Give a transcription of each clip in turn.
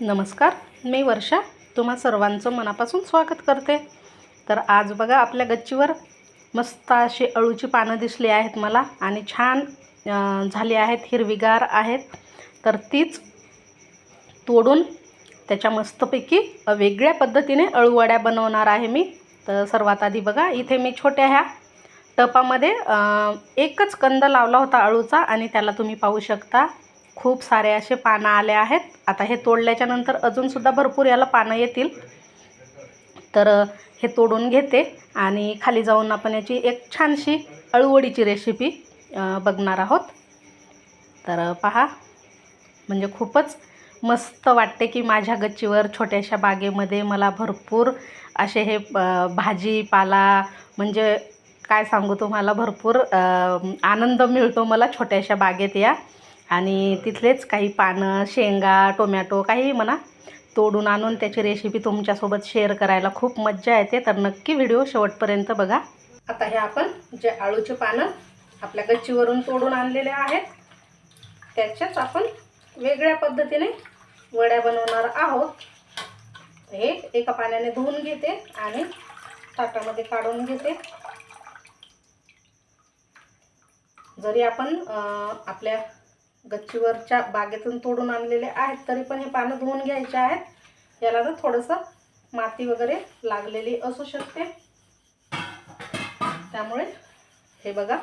नमस्कार मी वर्षा. तुम्हा सर्वांचं मनापासून स्वागत करते. तर आज बघा आपल्या गच्चीवर मस्त अशी अळूची पानं दिसली आहेत मला आणि छान झाली आहेत हिरवीगार आहेत. तर तीच तोडून त्याच्या मस्तपैकी वेगळ्या पद्धतीने अळूवड्या बनवणार आहे मी. तर सर्वात आधी बघा इथे मी छोट्या ह्या टपामध्ये एकच कंद लावला होता अळूचा आणि त्याला तुम्ही पाहू शकता. खूप सारे असे पानं आले आहेत. आता हे तोडल्याच्या नंतर अजूनसुद्धा भरपूर याला पानं येतील. तर हे तोडून घेते आणि खाली जाऊन आपण याची एक छानशी अळूवडीची रेसिपी बघणार आहोत. तर पहा. म्हणजे खूपच मस्त वाटते की माझ्या गच्चीवर छोट्याशा बागेमध्ये मला भरपूर असे हे भाजीपाला म्हणजे काय सांगू तुम्हाला भरपूर आनंद मिळतो मला छोट्याशा बागेत या. आणि तिथलेच काही पानं शेंगा टोमॅटो काही म्हणा तोडून आणून त्याची रेसिपी तुमच्यासोबत शेअर करायला खूप मज्जा येते. तर नक्की व्हिडिओ शेवटपर्यंत बघा. आता हे आपण जे आळूचे पानं आपल्या गच्चीवरून तोडून आणलेले आहेत त्याच्याच आपण वेगळ्या पद्धतीने वड्या बनवणार आहोत. हे एका पाण्याने धुवून घेते आणि ताटामध्ये काढून घेते. जरी आपण आपल्या गच्चीवरच्या बागेतून तोडून आणलेले आहेत. तरी पण हे पानं धुवून घ्यायचे आहेत. याला ना थोडंसं माती वगैरे लागलेली असू शकते. त्यामुळे हे बघा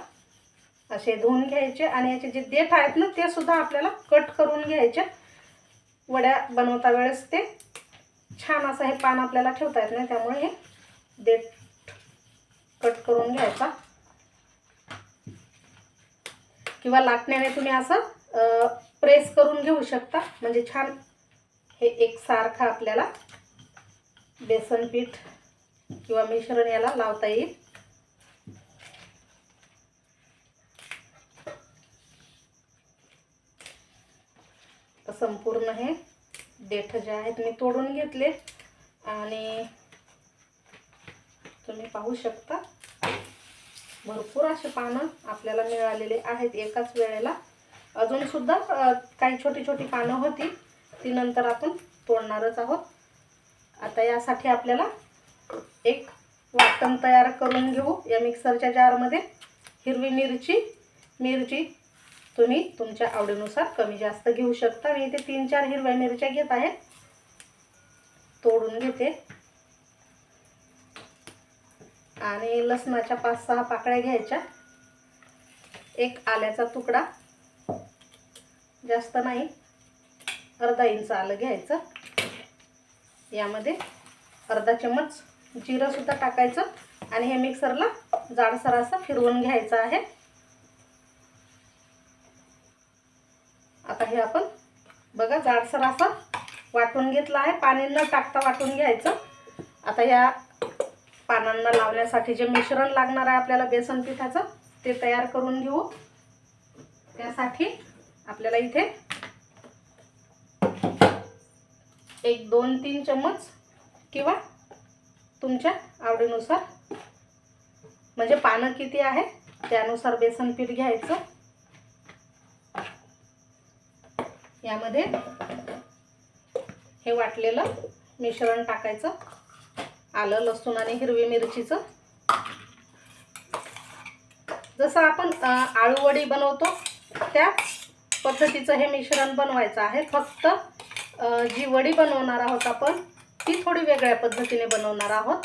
असे धुवून घ्यायचे आणि याचे जे देठ आहेत ना ते सुद्धा आपल्याला कट करून घ्यायचे. वड्या बनवता वेळेस ते छान असं हे पान आपल्याला ठेवता येत नाही. त्यामुळे हे देठ कट करून घ्यायचा. किंवा लाटण्याने तुम्ही असं प्रेस करून घेऊ शकता. म्हणजे छान. हे एकसारखं आपल्याला बेसन पीठ किंवा मिश्रण याला लावता येईल. संपूर्ण हे देठ जे आहेत मी तोडून घेतले. आणि तुम्ही पाहू शकता. भरपूर असे पानं आपल्याला मिळालेले आहेत एकाच वेळेला. अजून सुद्धा काही छोटी छोटी पानं होती ती नंतर आपण तोडणारच आहोत. आता यासाठी आपल्याला एक वाटण तयार करून घेऊ. या मिक्सरच्या जारमध्ये हिरवी मिरची मिरची तुम्ही तुमच्या आवडीनुसार कमी जास्त घेऊ शकता. मी इथे तीन चार हिरव्या मिरच्या घेत आहे. तोडून घेते. आणि लसणाच्या पाच सहा पाकळ्या घ्यायच्या. एक आल्याचा तुकडा. जास्त नाही. अर्धा इंच आलं घ्यायचं. यामध्ये अर्धा चम्मच जिरंसुद्धा टाकायचं आणि हे मिक्सरला जाडसर असं फिरवून घ्यायचं आहे. आता हे आपण बघा जाडसर असं वाटून घेतलं आहे. पाणी न टाकता वाटून घ्यायचं. आता या पानांना लावण्यासाठी जे मिश्रण लागणार आहे आपल्याला बेसन पिठाचं ते तयार करून घेऊ. त्यासाठी आपल्याला इथे एक दोन तीन चम्मच किंवा तुमच्या आवडीनुसार म्हणजे पानं किती आहे त्यानुसार बेसन पीठ घ्यायचं. यामध्ये हे वाटलेलं मिश्रण टाकायचं आलं लसूण आणि हिरवी मिरचीचं. जसं आपण आळूवडी बनवतो त्या पद्धतीचं हे मिश्रण बनवायचं आहे. फक्त जी वडी बनवणार आहोत आपण ती थोडी वेगळ्या पद्धतीने बनवणार आहोत.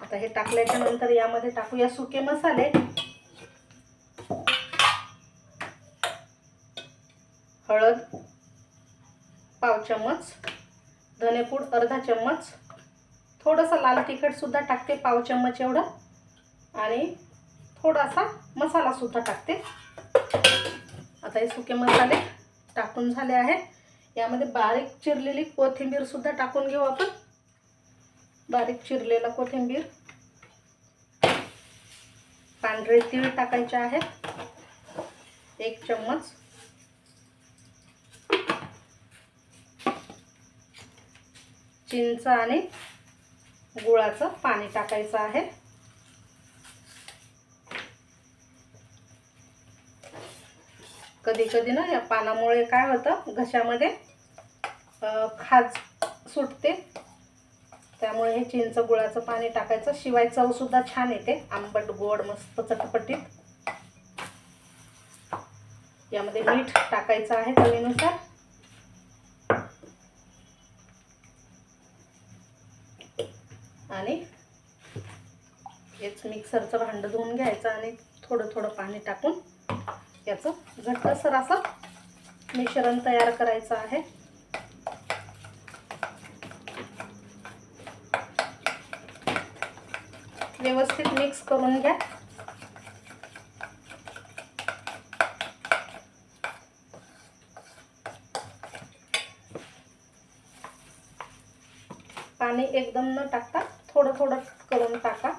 आता हे टाकल्याच्या नंतर यामध्ये टाकूया सुके मसाले. हळद पाव चम्मच धनेपूड अर्धा चम्मच. थोडंसं लाल तिखटसुद्धा टाकते पाव चम्मच एवढं. आणि थोडासा मसालासुद्धा टाकते. आता हे सुके मसाले टाकून झाले आहेत यामध्ये बारीक चिरलेली कोथिंबीरसुद्धा टाकून घेऊ आपण. बारीक चिरलेला कोथिंबीर. पांढरे तीळ टाकायचे आहेत. एक चम्मच. चिंच आणि गुळाचं पाणी टाकायचं आहे. कधी कधी ना या पानामुळे काय होतं घशामध्ये खाज सुटते. त्यामुळे हे चिंच गुळाचं पाणी टाकायचं. शिवाय चव सुद्धा छान येते. आंबट गोड मस्त चटपटीत. यामध्ये मीठ टाकायचं आहे चवीनुसार. आणि हेच मिक्सरचं भांडं धुवून घ्यायचं आणि थोडं थोडं पाणी टाकून याचं घट्टसर असं मिश्रण तयार करायचं आहे. व्यवस्थित मिक्स करून घ्या. पाणी एकदम न टाकता थोडं थोडं करून टाका.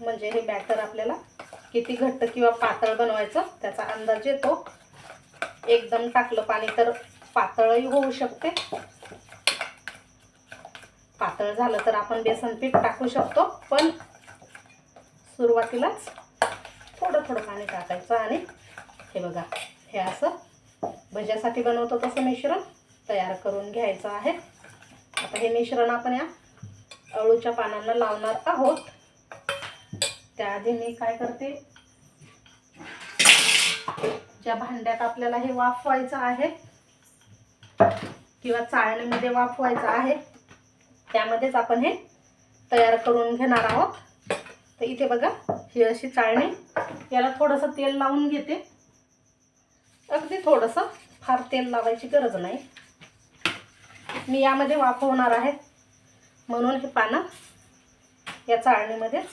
म्हणजे हे बॅटर आपल्याला किती घट्ट किंवा पातळ बनवायचं त्याचा अंदाज येतो. एकदम टाकलं पाणी तर पातळही होऊ शकते. पातळ झालं तर आपण बेसन पीठ टाकू शकतो पण सुरुवातीलाच थोडं थोडं पाणी टाकायचं आणि हे बघा हे असं भज्यासाठी बनवतो तसं मिश्रण तयार करून घ्यायचं आहे. आता हे मिश्रण आपण या अळूच्या पानांना लावणार आहोत. त्याआधी मी काय करते? ज्या भांड्यात आपल्याला हे वाफवायचं आहे किंवा चाळणीमध्ये वाफवायचं आहे त्यामध्येच आपण हे तयार करून घेणार आहोत. तर इथे बघा ही अशी चाळणी याला थोडंसं तेल लावून घेते. अगदी थोडंसं फार तेल लावायची गरज नाही. मी यामध्ये वाफवणार आहे. म्हणून हे पानं या चाळणीमध्येच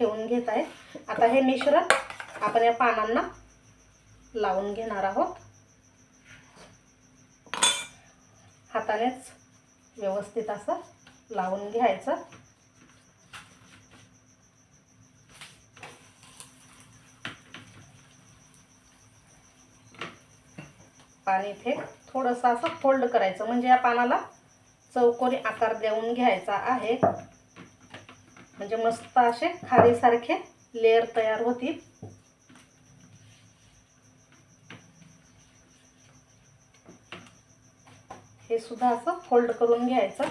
ठेवून घेत आहे. आता हे मिश्रण आपण या पानांना लावून घेणार आहोत. हातानेच व्यवस्थित असं लावून घ्यायचं. पाणी इथे थोडंसं असं फोल्ड करायचं. म्हणजे या पानाला चौकोनी आकार देऊन घ्यायचा आहे. म्हणजे मस्त असे खारीसारखे लेअर तयार होतील. हे सुद्धा असं फोल्ड करून घ्यायचं.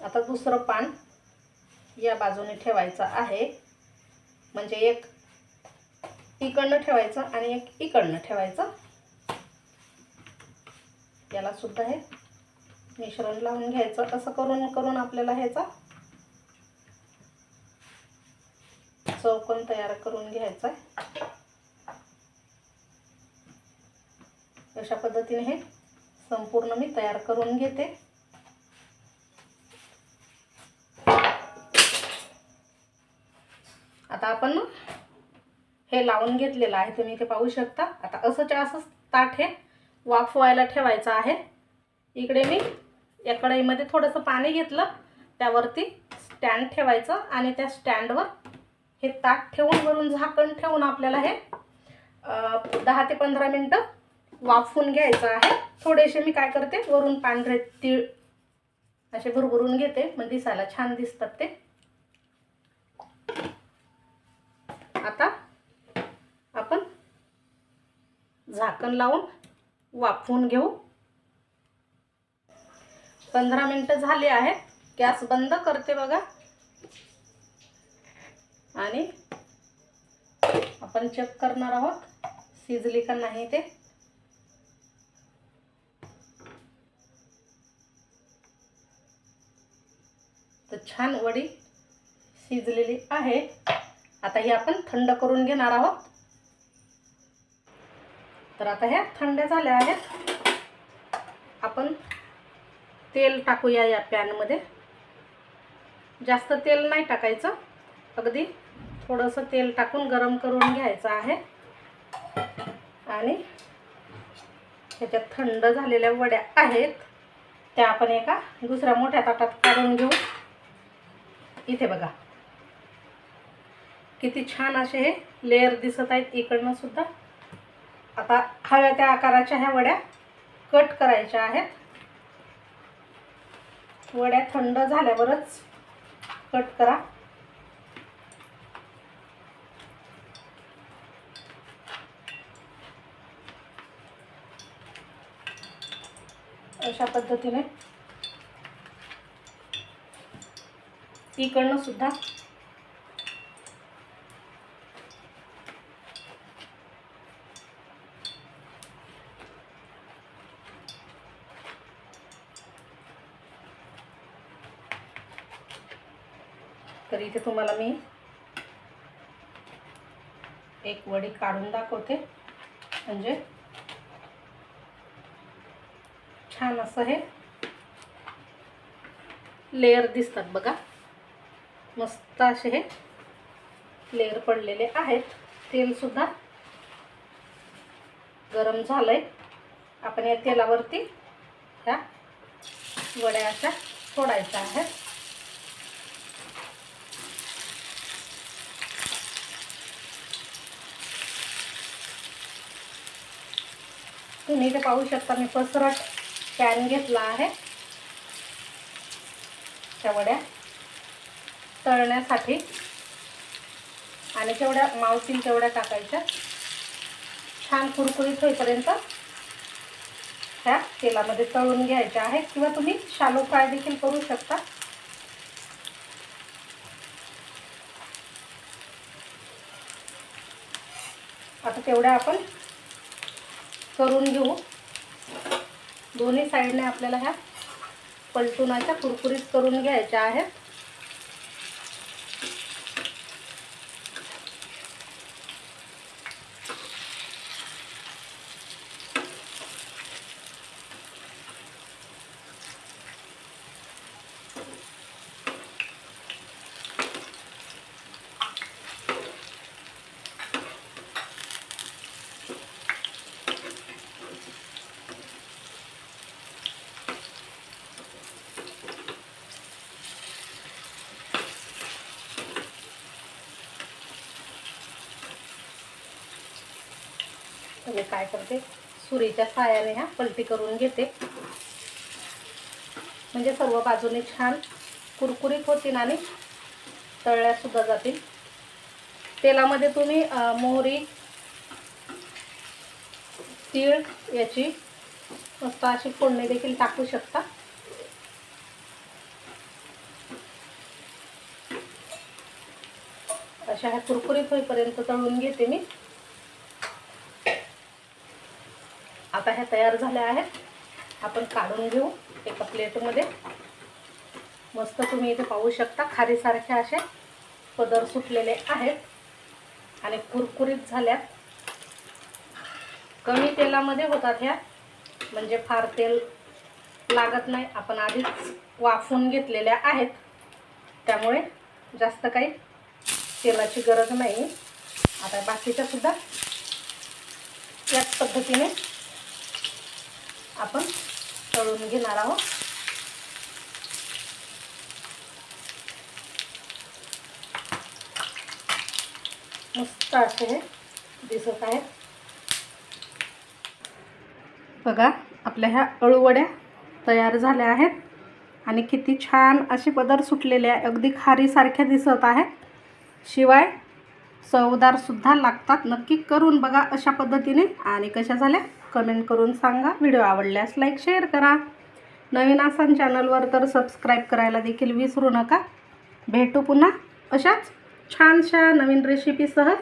आता दुसरं पान या बाजूने ठेवायचं आहे. म्हणजे एक इकडनं ठेवायचं आणि एक इकडनं ठेवायचं. याला सुद्धा हे मिश्रण लावून घ्यायचं. असं करून करून आपल्याला ह्याचा चौकोन तयार करून घ्यायचा आहे. अशा पद्धतीने हे संपूर्ण मी तयार करून घेते. आता आपण हे लावून घेतलेलं आहे. तुम्ही इथे पाहू शकता. आता असंच्या असंच ताट हे वाफवायला ठेवायचं आहे. इकडे मी या कढईमध्ये थोडंसं पाणी घेतलं त्यावरती स्टँड ठेवायचं आणि त्या स्टँडवर हे ताट ठेवून वरून झाकण ठेवून आपल्याला हे दहा ते पंधरा मिनटं वाफवून घ्यायचं आहे. थोडेसे मी काय करते वरून पांढरे तीळ असे भरभरून घेते मग दिसायला छान दिसतात ते. आता आपण झाकण लावून वाफवून घेऊ. पंधरा मिनटं झाली आहेत. गॅस बंद करते बघा. आणि आपण चेक करणार आहोत. शिजली का नाही ते. तर छान वडी शिजलेली आहे. आता ही आपण थंड करून घेणार आहोत. तर आता ह्या थंड झाल्या आहेत. आपण तेल टाकूया या पॅनमध्ये. जास्त तेल नाही टाकायचं. अगदी थोडंसं तेल टाकून गरम करून घ्यायचं आहे. आणि त्याच्यात थंड झालेल्या वड्या आहेत. त्या आपण एका दुसऱ्या मोठ्या ताटात काढून घेऊ. इथे बघा. किती छान असे हे लेअर दिसत आहेत इकडनं सुद्धा. आता हव्या त्या आकाराच्या ह्या वड्या कट करायच्या आहेत. वड्या थंड झाल्यावरच कट करा. अशा पद्धतीने. इकडनं सुद्धा इथे तुम्हाला मी एक वडी काढून दाखवते. म्हणजे छान असं हे लेअर दिसतात बघा. मस्त असे हे लेअर पडलेले आहेत. तेलसुद्धा गरम झालंय. आपण या तेलावरती ह्या वड्या अशा सोडायच्या आहेत. तुम्ही इथे पाहू शकता मी पसरट पॅन घेतला आहे. त्या वड्या तळण्यासाठी. आणि जेवढ्या मावतील तेवढ्या टाकायच्या. छान कुरकुरीत होईपर्यंत ह्या तेलामध्ये तळून घ्यायच्या आहेत. किंवा तुम्ही शालो फ्राय देखील करू शकता. आता तेवढ्या आपण करून घेऊ. दोन्ही साईडने आपल्याला ह्या पलटून अशा कुरकुरीत करून घ्यायच्या आहेत. म्हणजे काय करते? सुरीच्या सायाने ह्या पलटी करून घेते. म्हणजे सर्व बाजूने छान कुरकुरीत होतील आणि तळल्यासुद्धा जातील. तेलामध्ये तुम्ही मोहरी तीळ याची मस्त अशी फोडणी देखील टाकू शकता. अशा ह्या कुरकुरीत होईपर्यंत तळून घेते मी. आता ह्या तयार झाल्या आहेत. आपण काढून घेऊ एका प्लेटमध्ये. मस्त तुम्ही इथे पाहू शकता खारीसारखे असे पदर सुटलेले आहेत आणि कुरकुरीत झाल्यात. कमी तेलामध्ये होतात ह्या म्हणजे फार तेल लागत नाही. आपण आधीच वाफून घेतलेल्या आहेत. त्यामुळे जास्त काही तेलाची गरज नाही. आता बाकीच्या सुद्धा याच पद्धतीने आपण तळून घेणार आहोत. मस्त असे हे दिसत आहेत. बघा आपल्या ह्या अळूवड्या तयार झाल्या आहेत. आणि किती छान असे पदर सुटलेले आहे अगदी खारीसारख्या दिसत आहेत. शिवाय चवदारसुद्धा लागतात. नक्की करून बघा अशा पद्धतीने. आणि कशा झाल्या? कमेंट करून सांगा. व्हिडिओ आवडल्यास लाईक शेअर करा. नवीन आसान चॅनलवर तर सबस्क्राईब करायला देखील विसरू नका. भेटू पुन्हा अशाच छानशा नवीन रेसिपीसह